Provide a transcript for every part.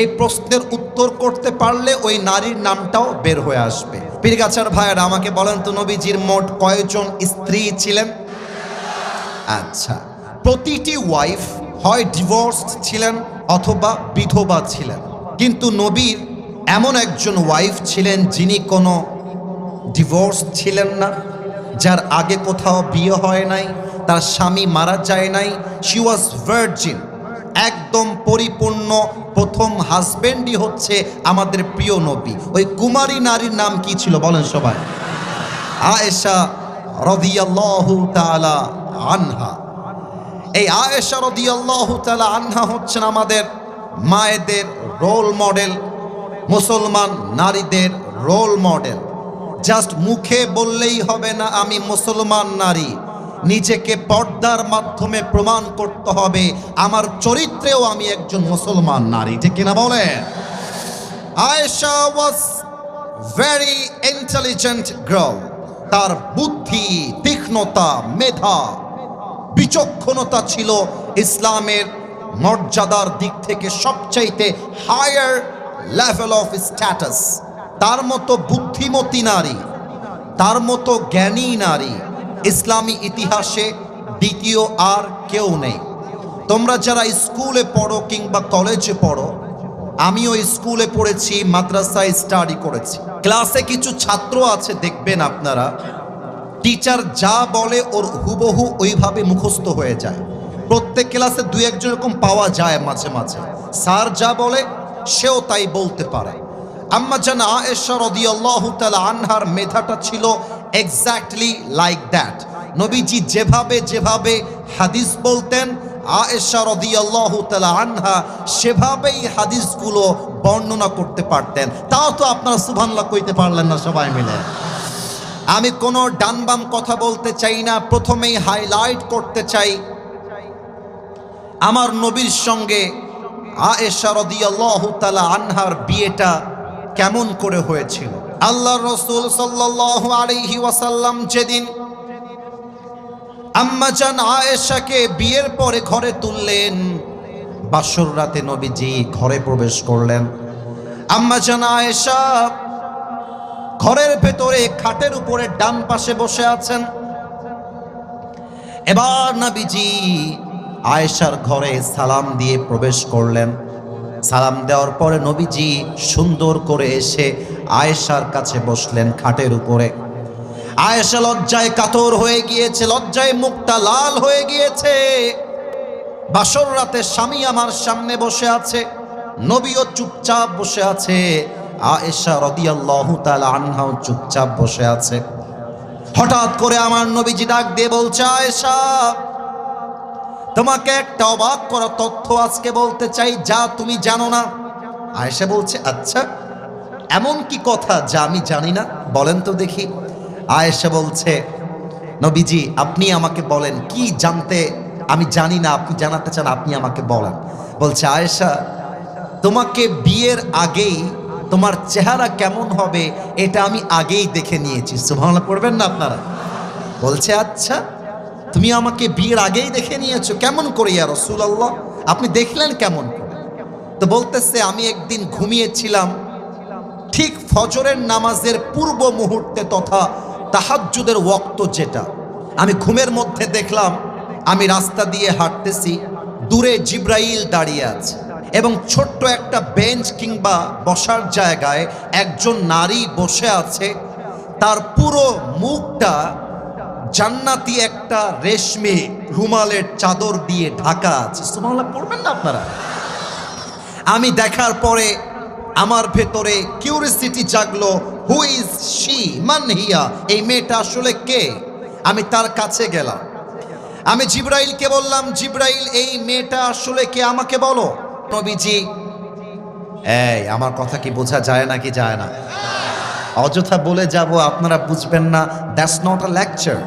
এই প্রশ্নের উত্তর করতে পারলে ওই নারীর নামটাও বের হয়ে আসবে। পীরগাছার ভাইয়েরা, আমাকে বলেন তো নবীজির মোট কয়জন স্ত্রী ছিলেন? আচ্ছা প্রতিটি ওয়াইফ হয় ডিভোর্সড ছিলেন অথবা বিধবা ছিলেন। কিন্তু নবীর এমন একজন ওয়াইফ ছিলেন যিনি কোনো ডিভোর্স ছিলেন না, যার আগে কোথাও বিয়ে হয় নাই, তার স্বামী মারা যায় নাই শি ওয়াজ ভার্জিন একদম পরিপূর্ণ প্রথম হাজবেন্ডই হচ্ছে আমাদের প্রিয় নবী। ওই কুমারী নারীর নাম কি ছিল বলেন সবাই? আয়েশা রদিয়াল্লাহু তাআলা আনহা। এই আয়েশা রদিয়াল্লাহু তাআলা আনহা হচ্ছেন আমাদের মায়েদের রোল মডেল মুসলমান নারীদের রোল মডেল জাস্ট মুখে বললেই হবে না, আমি মুসলমান নারী। নিজেকে পর্দার মাধ্যমে প্রমাণ করতে হবে। আমার চরিত্রেও আমি একজন মুসলমান নারী, ঠিক কিনা বলে Ayesha was very intelligent girl তার বুদ্ধি, তীক্ষ্ণতা, মেধা, বিচক্ষণতা ছিল ইসলামের মর্যাদার দিক থেকে সবচাইতে হায়ার লেভেল অফ স্ট্যাটাস তার মতো বুদ্ধিমতী নারী, তার মতো জ্ঞানী নারী ইসলামী ইতিহাসে দ্বিতীয় আর কেউ নেই। তোমরা যারা স্কুলে পড়ো কিংবা কলেজে পড়ো, আমিও স্কুলে পড়েছি, মাদ্রাসায় স্টাডি করেছি। ক্লাসে কিছু ছাত্র আছে, দেখবেন আপনারা। টিচার যা বলে, ওর হুবহু ওইভাবে মুখস্থ হয়ে যায়। প্রত্যেক ক্লাসে দুই একজন এরকম পাওয়া যায় মাঝে মাঝে। স্যার যা বলে, সেও তাই বলতে পারে। আম্মা জান আয়েশা রাদিয়াল্লাহু তাআলা আনহার মেধাটা ছিল এক্স্যাক্টলি লাইক দ্যাট নবীজি যেভাবে যেভাবে হাদিস বলতেন, আয়েশা রাদিয়াল্লাহু তাআলা আনহা সেভাবেই হাদিসগুলো বর্ণনা করতে পারতেন। তাও তো আপনারা সুবহানাল্লাহ কইতে পারলেন না সবাই মিলে। আমি কোনো ডান বাম কথা বলতে চাই না, প্রথমেই হাইলাইট করতে চাই আমার নবীর সঙ্গে আয়েশা রাদিয়াল্লাহু তাআলা আনহার বিয়েটা কেমন করে হয়েছিল। আল্লাহ রসুল আলাইহি ওয়াসাল্লাম যেদিন আম্মাজান আয়েশাকে বিয়ের পরে ঘরে তুললেন, বাসর রাতে নবীজি ঘরে প্রবেশ করলেন। আম্মাজান আয়েশা ঘরের ভেতরে খাটের উপরে ডান পাশে বসে আছেন। এবার নবীজি আয়েশার ঘরে সালাম দিয়ে প্রবেশ করলেন। সালাম দেওয়ার পরে নবীজি সুন্দর করে এসে আয়েশার কাছে বসলেন খাটের উপরে। আয়েশা লজ্জায় কাতর হয়ে গিয়েছে, লজ্জায় মুখটা লাল হয়ে গিয়েছে। বাসর রাতে স্বামী আমার সামনে বসে আছে, নবীও চুপচাপ বসে আছে, আয়েশা রদিয়াল্লাহু তাআলা আনহাও চুপচাপ বসে আছে। হঠাৎ করে আমার নবীজি ডাক দিয়ে বলছে, আয়েশা, তোমাকে একটা অবাক করা তথ্য আজকে বলতে চাই, যা তুমি জানো না। আয়েশা বলছে আচ্ছা এমন কি কথা যা আমি জানি না? বলেন তো দেখি। আয়েশা বলছে, নবীজি, আপনি আমাকে বলেন, কি জানতে আমি জানি না, আপনি জানাতে চান, আপনি আমাকে বলেন। বলছে আয়েশা, তোমাকে বিয়ের আগেই তোমার চেহারা কেমন হবে, এটা আমি আগেই দেখে নিয়েছি। সুবহানাল্লাহ, পড়বেন না আপনারা? বলছে আচ্ছা তুমি আমাকে বিয়ের আগেই দেখে নিয়েছো, কেমন করে ইয়া রসুলাল্লাহ? আপনি দেখলেন কেমন তো বলতেছে, আমি একদিন ঘুমিয়েছিলাম ঠিক ফজরের নামাজের পূর্ব মুহূর্তে তথা তাহাজ্জুদের ওক্ত যেটা। আমি ঘুমের মধ্যে দেখলাম, আমি রাস্তা দিয়ে হাঁটতেছি, দূরে জিব্রাইল দাঁড়িয়ে আছে এবং ছোট্ট একটা বেঞ্চ কিংবা বসার জায়গায় একজন নারী বসে আছে। তার পুরো মুখটা জান্নাতি একটা রেশমে রুমালের চাদর দিয়ে ঢাকা আছে। পড়বেন না আপনারা? আমি দেখার পরে আমার ভেতরে কিউরিসিটি জাগলো হু ইজ শি মান হিয়া, এই মেয়েটা আসলে কে? আমি তার কাছে গেলাম। আমি জিব্রাইলকে বললাম, জিব্রাইল, এই মেয়েটা আসলে কে? আমাকে বলো। নবীজি, এই, আমার কথা কি বোঝা যায় না কি যায় না? অযথা বলে যাব, আপনারা বুঝবেন না দ্যাটস নট আ লেকচার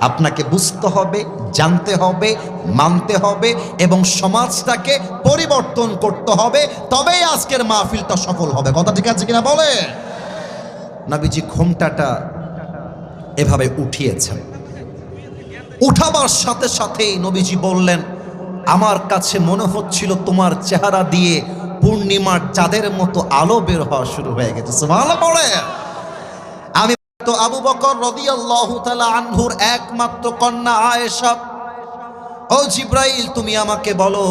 আপনাকে বুঝতে হবে, জানতে হবে, মানতে হবে এবং সমাজটাকে পরিবর্তন করতে হবে। তবেই আজকের মাহফিলটা সফল হবে। কথা ঠিক আছে কিনা বলে? নবীজি ঘোমটাটা এভাবে উঠিয়েছেন। উঠাবার সাথে সাথেই নবীজি বললেন, আমার কাছে মনে হচ্ছিল তোমার চেহারা দিয়ে পূর্ণিমার চাঁদের মতো আলো বের হওয়া শুরু হয়ে গেছে। সুবহানাল্লাহ পড়ে তো আবু বকর রাদিয়াল্লাহু তাআলা আনহুর একমাত্র কন্যা আয়েশা। ও জিব্রাইল, তুমি আমাকে বলো,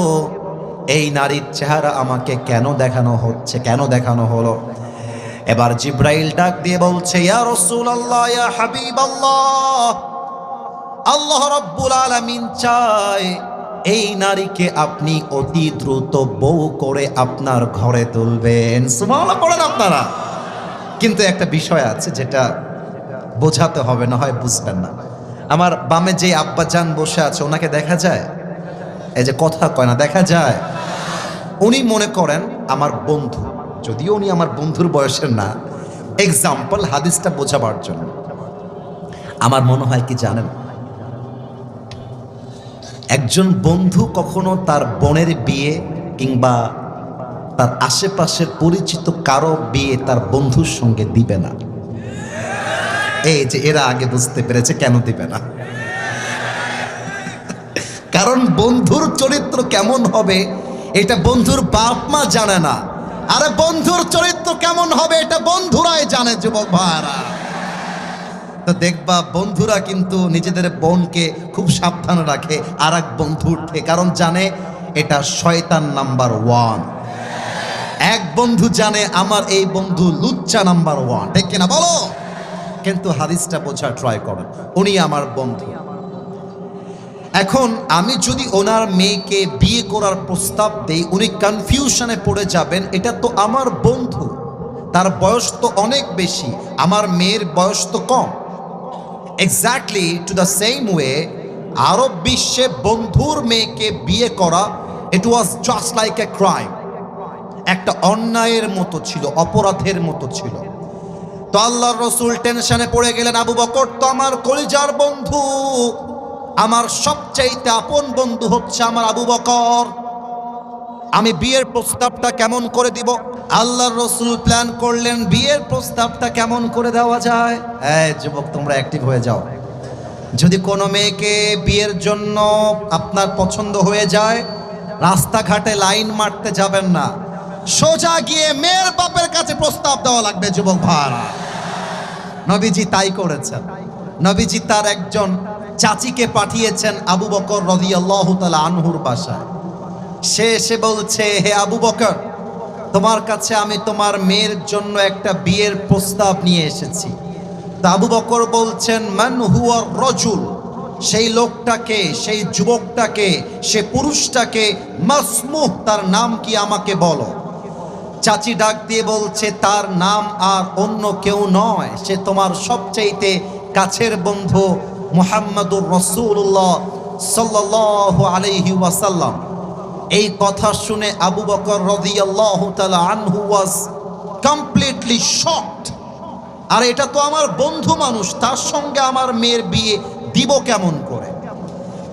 এই নারীর চেহারা আমাকে কেন দেখানো হচ্ছে, কেন দেখানো হলো? এবার জিব্রাইল ডাক দিয়ে বলছে, ইয়া ইয়া আল্লাহ রাব্বুল আলামিন চায় এই নারীকে আপনি অতি দ্রুত বউ করে আপনার ঘরে তুলবেন। পড়েন আপনারা। কিন্তু একটা বিষয় আছে যেটা বোঝাতে হবে, না হয় বুঝবেন না। আমার বামে যে আব্বা জান বসে আছে, ওনাকে দেখা যায়? এই যে কথা কয় না, দেখা যায়? উনি মনে করেন আমার বন্ধু, যদিও উনি আমার বন্ধুর বয়সের না এক্সাম্পল হাদিসটা বোঝাবার জন্য। আমার মনে হয় কি জানেন? একজন বন্ধু কখনো তার বোনের বিয়ে কিংবা তার আশেপাশের পরিচিত কারও বিয়ে তার বন্ধুর সঙ্গে দিবে না। এই যে এরা আগে বুঝতে পেরেছে কেন দিবে না। কারণ বন্ধুর চরিত্র কেমন হবে, এটা বন্ধুর বাপ মা জানে না। আরে বন্ধুর চরিত্র কেমন হবে, এটা বন্ধুরাই জানে, যুবক ভাইরা দেখবা, বন্ধুরা কিন্তু নিজেদের বোনকে খুব সাবধান রাখে আর এক বন্ধুর থেকে কারণ জানে এটা শয়তান নাম্বার ওয়ান। এক বন্ধু জানে, আমার এই বন্ধু লুচ্চা নাম্বার ওয়ান, ঠিক কিনা বলো? কিন্তু হাদিসটা বোঝা ট্রাই করেন উনি আমার বন্ধু। এখন আমি যদি ওনার মেয়েকে বিয়ে করার প্রস্তাব দেই, উনি কনফিউশনে পড়ে যাবেন, এটা তো আমার বন্ধু। তার বয়স তো অনেক বেশি, আমার মেয়ের বয়স তো কম। Exactly to the same way আরব বিশ্বে বন্ধুর মেয়েকে বিয়ে করা it was just like a crime একটা অন্যায়ের মতো ছিল, অপরাধের মতো ছিল। তো আল্লাহর রসুল টেনশনে পড়ে গেলেন, আবু বকর, তো আমার কলিজার বন্ধু, আমার সবচাইতে আপন বন্ধু হচ্ছে আমার আবু বকর। আমি বিয়ের প্রস্তাবটা কেমন করে দিব? আল্লাহর রসুল প্ল্যান করলেন, বিয়ের প্রস্তাবটা কেমন করে দেওয়া যায়? হ্যাঁ যুবক, তোমরা অ্যাক্টিভ হয়ে যাও। যদি কোনো মেয়েকে বিয়ের জন্য আপনার পছন্দ হয়ে যায়, রাস্তাঘাটে লাইন মারতে যাবেন না। সোজা গিয়ে মেয়ের বাপের কাছে প্রস্তাব দেওয়া লাগবে, যুবক ভাড়া নবীজি তাই করেছেন। নবীজি তার একজন চাচিকে পাঠিয়েছেন আবু বকর রদিয়াল্লাহু তাআলা আনহুর বাসায়। সে এসে বলছে, হে আবু বকর, তোমার কাছে আমি তোমার মেয়ের জন্য একটা বিয়ের প্রস্তাব নিয়ে এসেছি। তা আবু বকর বলছেন, মান হুয়া রজুল, সেই লোকটাকে, সেই যুবকটাকে, সে পুরুষটাকে, মাসমুহ, তার নাম কি আমাকে বলো? চাচি ডাক দিয়ে বলছে, তার নাম আর অন্য কেউ নয়। সে তোমার সবচাইতে কাছের বন্ধু মুহাম্মাদুর রসুল্লাহ সাল্লাল্লাহু আলাইহি ওয়াসাল্লাম। এই কথা শুনে আবু বকর রাদিয়াল্লাহু কমপ্লিটলি শকড আর এটা তো আমার বন্ধু মানুষ, তার সঙ্গে আমার মেয়ের বিয়ে দিব কেমন করে?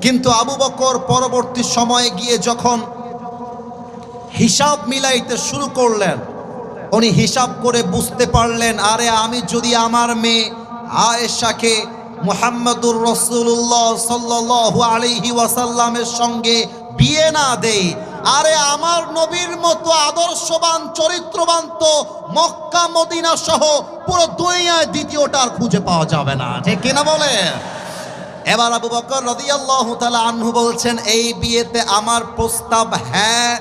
কিন্তু আবু বকর পরবর্তী সময়ে গিয়ে যখন হিসাব মিলাইতে শুরু করলেন। উনি হিসাব করে বুঝতে পারলেন, আরে আমি যদি আমার মেয়ে আয়েশাকে মুহাম্মদুর রসুল্লাহ সাল্লাল্লাহু আলাইহি ওয়াসাল্লামের সঙ্গে বিয়ে না দেই, আরে আমার নবীর মতো আদর্শবান, চরিত্রবান তো মক্কা, মদিনা সহ পুরো দুনিয়ায় দ্বিতীয়টা আর খুঁজে পাওয়া যাবে না। ঠিক কিনা বলে? এবার আবু বকর রাদিয়াল্লাহু তাআলা আনহু বলছেন, এই বিয়েতে আমার প্রস্তাব হ্যাঁ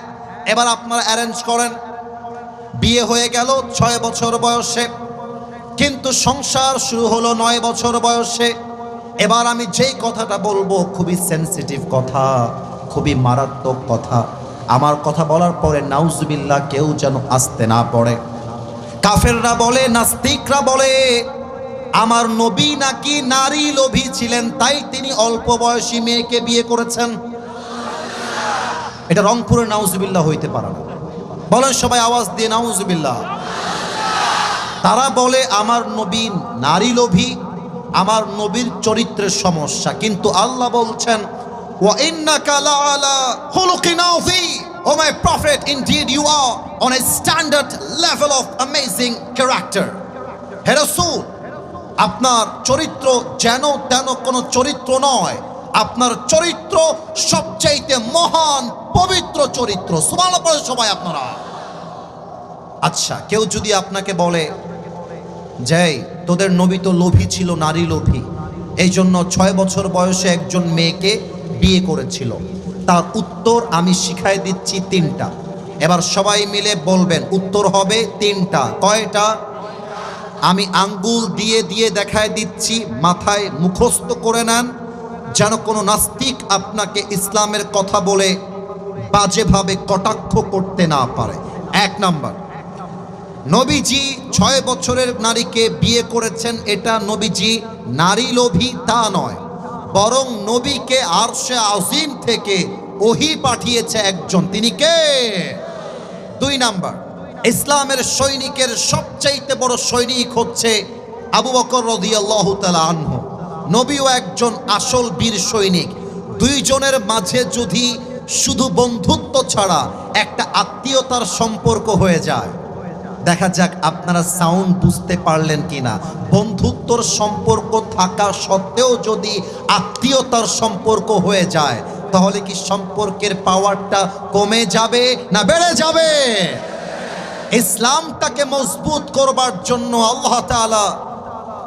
এবার আপনারা অ্যারেঞ্জ করেন। বিয়ে হয়ে গেল, ছয় বছর বয়সে। কিন্তু সংসার শুরু হলো নয় বছর বয়সে। এবার আমি যেই কথাটা বলব, খুবই সেনসিটিভ কথা, খুবই মারাত্মক কথা। আমার কথা বলার পরে নাউজুবিল্লাহ কেউ যেন আসতে না পড়ে। কাফেররা বলে, নাস্তিকরা বলে, আমার নবী নাকি নারী লোভী ছিলেন, তাই তিনি অল্প বয়সী মেয়েকে বিয়ে করেছেন। এটা রংপুরে নাউজুবিল্লাহ হইতে পারে না। বলেন সবাই আওয়াজ দিয়ে নাউজুবিল্লাহ। তারা বলে, আমার নবী নারী লোভী, আমার নবীর চরিত্রের সমস্যা। কিন্তু আল্লাহ বলছেন আপনার চরিত্র যেন তেন কোনো চরিত্র নয়। আপনার চরিত্র সবচাইতে মহান পবিত্র চরিত্র। সুবহানাল্লাহ বলে সবাই আপনারা। আচ্ছা কেউ যদি আপনাকে বলে যে তোদের নবী তো লোভী ছিল, নারী লোভী। এই জন্য ছয় বছর বয়সে একজন মেয়েকে বিয়ে করেছিল। তার উত্তর আমি শিখাই দিচ্ছি তিনটা। এবার সবাই মিলে বলবেন, উত্তর হবে তিনটা। কয়টা? আমি আঙ্গুল দিয়ে দিয়ে দেখায় দিচ্ছি, মাথায় মুখস্থ করে নেন। যেন কোনো নাস্তিক আপনাকে ইসলামের কথা বলে বাজেভাবে কটাক্ষ করতে না পারে। এক নাম্বার, নবীজি ছয় বছরের নারীকে বিয়ে করেছেন, এটা নবীজি নারী লোভী তা নয়, বরং নবীকে আরশে আজিম থেকে ওহি পাঠিয়েছে একজন। তিনি কে? দুই নাম্বার, ইসলামের সৈনিকের সবচাইতে বড় সৈনিক হচ্ছে আবু বকর রদিয়াল্লাহু তাআলা আনহু। নবীও একজন আসল বীর সৈনিক। দুইজনের মাঝে যদি শুধু বন্ধুত্ব ছাড়া একটা আত্মীয়তার সম্পর্ক হয়ে যায়। দেখা যাক আপনারা সাউন্ড বুঝতে পারলেন কিনা। বন্ধুত্বর সম্পর্ক থাকা সত্ত্বেও যদি আত্মীয়তার সম্পর্ক হয়ে যায়, তাহলে কি সম্পর্কের পাওয়ারটা কমে যাবে না বেড়ে যাবে? ইসলামটাকে মজবুত করবার জন্য আল্লাহ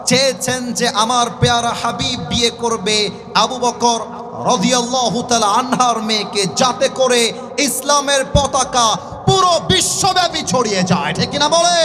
চেয়েছেন যে আমার পেয়ারা হাবিব বিয়ে করবে আবু বকর রদিয়াল্লাহু তাআলা আনহার মেয়েকে যাতে করে ইসলামের পতাকা পুরো বিশ্বব্যাপী ছড়িয়ে যায়। ঠিক কিনা বলে